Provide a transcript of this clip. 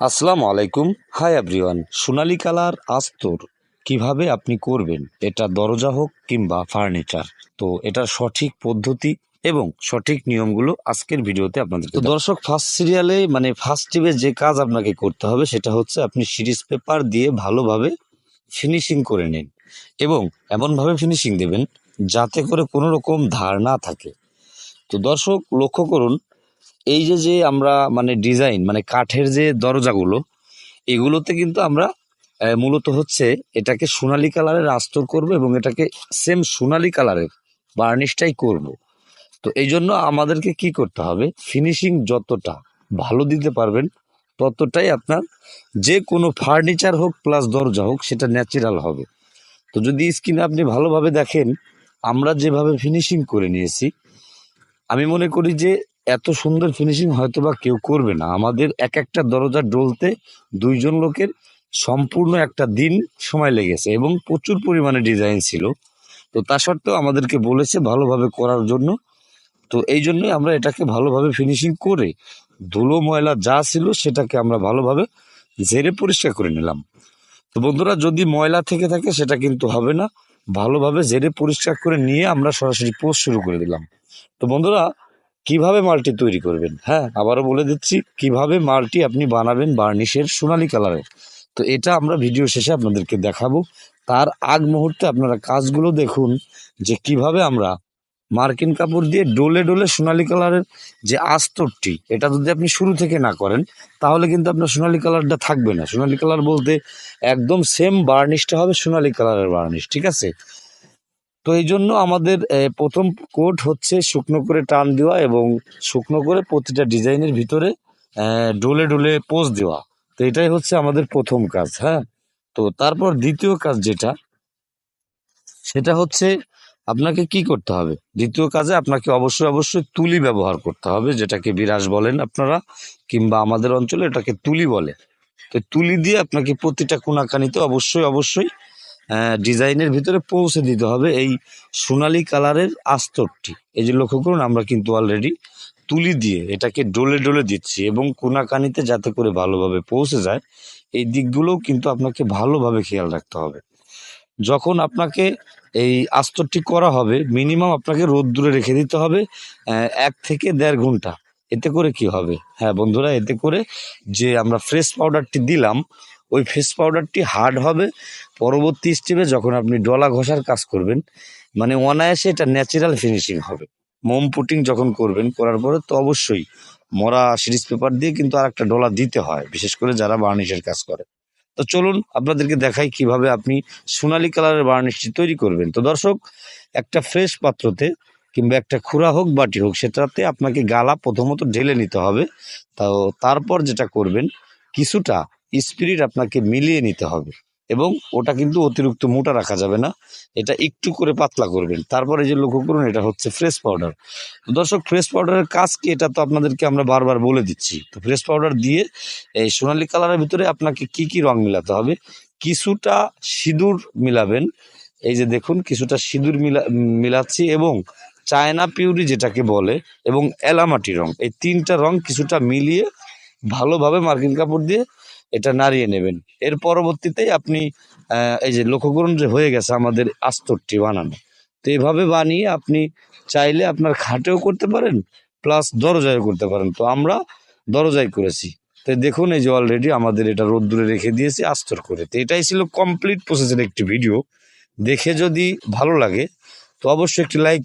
আসসালামু আলাইকুম। Hi everyone সোনালী কালার আস্তর। কীভাবে আপনি করবেন? এটা দরজা হোক কিংবা ফার্নিচার। তো এটার সঠিক পদ্ধতি এবং সঠিক নিয়মগুলো আজকের ভিডিওতে আপনাদের তো দর্শক ফার্স্ট সিরিয়ালে মানে ফার্স্ট টিপে যে কাজ আপনাকে করতে হবে সেটা হচ্ছে আপনি সিরিজ পেপার দিয়ে ভালোভাবে ফিনিশিং করে নিন এবং এমনভাবে ফিনিশিং দেবেন যাতে করে কোনো রকম ধার না থাকে। তো দর্শক লক্ষ্য করুন এই যে যে আমরা মানে ডিজাইন মানে কাঠের যে দরজাগুলো, এগুলোতে কিন্তু আমরা মূলত হচ্ছে এটাকে সোনালি কালারের আস্তর করব এবং এটাকে সেম সোনালি কালারের বার্নিশটাই করব। তো এই জন্য আমাদেরকে কি করতে হবে? ফিনিশিং যতটা ভালো দিতে পারবেন, ততটাই আপনার যে কোনো ফার্নিচার হোক প্লাস দরজা হোক, সেটা ন্যাচারাল হবে। তো যদি স্ক্রিনে আপনি ভালোভাবে দেখেন, আমরা যেভাবে ফিনিশিং করে নিয়েছি, আমি মনে করি যে এত সুন্দর ফিনিশিং হয়তো বা কেউ করবে না। আমাদের এক একটা দরজা ডলতে দুইজন লোকের সম্পূর্ণ একটা দিন সময় লেগেছে এবং প্রচুর পরিমাণে ডিজাইন ছিল। তো তা সত্ত্বেও আমাদেরকে বলেছে ভালোভাবে করার জন্য। তো এই জন্যই আমরা এটাকে ভালোভাবে ফিনিশিং করে ধুলো, ময়লা যা ছিল সেটাকে আমরা ভালোভাবে ঝেড়ে পরিষ্কার করে নিলাম। তো বন্ধুরা, যদি ময়লা থেকে থাকে সেটা কিন্তু হবে না। ভালোভাবে ঝেড়ে পরিষ্কার করে নিয়ে আমরা সরাসরি পোস্ট শুরু করে দিলাম। তো বন্ধুরা কীভাবে মালটি তৈরি করবেন? হ্যাঁ আবারও বলে দিচ্ছি, কীভাবে মালটি আপনি বানাবেন বার্নিশের সোনালি কালারের। তো এটা আমরা ভিডিও শেষে আপনাদেরকে দেখাবো। তার আগ মুহূর্তে আপনারা কাজগুলো দেখুন যে কীভাবে আমরা মার্কিন কাপড় দিয়ে ডোলে ডোলে সোনালি কালারের যে আস্তরটি, এটা যদি আপনি শুরু থেকে না করেন, তাহলে কিন্তু আপনার সোনালি কালারটা থাকবে না। সোনালি কালার বলতে একদম সেম বার্নিশটা হবে সোনালি কালারের বার্নিশ ঠিক আছে? তো এই জন্য আমাদের প্রথম কোট হচ্ছে শুকনো করে টান দেওয়া এবং শুকনো করে প্রতিটা ডিজাইনের ভিতরে ডোলে ডোলে পোজ দেওয়া। তো এটাই হচ্ছে আমাদের প্রথম কাজ হ্যাঁ? তো তারপর দ্বিতীয় কাজ যেটা, সেটা হচ্ছে আপনাকে কি করতে হবে? দ্বিতীয় কাজে আপনাকে অবশ্যই অবশ্যই তুলি ব্যবহার করতে হবে, যেটাকে বিরাস বলেন আপনারা, কিংবা আমাদের অঞ্চলে এটাকে তুলি বলে। তো তুলি দিয়ে আপনাকে প্রতিটা কোনাকানিতে অবশ্যই অবশ্যই ডিজাইনের ভিতরে পৌঁছে দিতে হবে এই সোনালি কালারের আস্তরটি। এই যে লক্ষ্য করুন, আমরা কিন্তু অলরেডি তুলি দিয়ে এটাকে ডলে ডলে দিচ্ছি এবং কোনাকানিতে যাতে করে ভালোভাবে পৌঁছে যায়, এই দিকগুলোও কিন্তু আপনাকে ভালোভাবে খেয়াল রাখতে হবে। যখন আপনাকে এই আস্তরটি করা হবে মিনিমাম আপনাকে রোদ্দুরে রেখে দিতে হবে এক থেকে দেড় ঘণ্টা। এতে করে কি হবে? হ্যাঁ বন্ধুরা, এতে করে যে আমরা ফ্রেশ পাউডারটি দিলাম ওই ফেস পাউডারটি হার্ড হবে। পরবর্তী স্টেপে যখন আপনি ডলা ঘষার কাজ করবেন মানে অনায়াসে এটা ন্যাচারাল ফিনিশিং হবে। মোম পুটিং যখন করবেন, করার পরে তো অবশ্যই মরা সিরিজ পেপার দিয়ে কিন্তু আর একটা ডলা দিতে হয়, বিশেষ করে যারা বার্নিশের কাজ করে। তো চলুন আপনাদেরকে দেখাই কীভাবে আপনি সোনালি কালারের বার্নিশটি তৈরি করবেন। তো দর্শক, একটা ফ্রেশ পাত্রতে কিংবা একটা খুরা হোক, বাটি হোক, সেটাতে আপনাকে গালা প্রথমত ঢেলে নিতে হবে। তো তারপর যেটা করবেন, কিছুটা স্পিরিট আপনাকে মিলিয়ে নিতে হবে। এবং ওটা কিন্তু অতিরিক্ত মোটা রাখা যাবে না। এটা একটু করে পাতলা করবেন। তারপরে যে লক্ষ্য করুন, এটা হচ্ছে ফ্রেশ পাউডার। দর্শক, ফ্রেশ পাউডারের কাজ কি? এটা তো আপনাদেরকে আমরা বারবার বলে দিচ্ছি। তো ফ্রেশ পাউডার দিয়ে এই সোনালি কালারের ভিতরে আপনাকে কি কি রং মিলাতে হবে? কিছুটা সিঁদুর মিলাবেন। এই যে দেখুন, কিছুটা সিঁদুর মিলা, মিলাচ্ছি এবং চায়না পিউরি যেটাকে বলে এবং এলামাটি রং। এই তিনটা রং কিছুটা মিলিয়ে ভালোভাবে মার্কিন কাপড় দিয়ে এটা নাড়িয়ে নেবেন। এর পরবর্তীতেই আপনি এই যে লক্ষ্য করুন যে হয়ে গেছে আমাদের আস্তরটি বানানো, তো এইভাবে বানিয়ে আপনি চাইলে আপনার খাটেও করতে পারেন, প্লাস দরজায়ও করতে পারেন। তো আমরা দরজায় করেছি। তো দেখুন, এই যে অলরেডি আমাদের এটা রোদ্দুরে রেখে দিয়েছি আস্তর করে। তো এটাই ছিল কমপ্লিট প্রসেসের একটি ভিডিও দেখে যদি ভালো লাগে, তো অবশ্যই একটি লাইক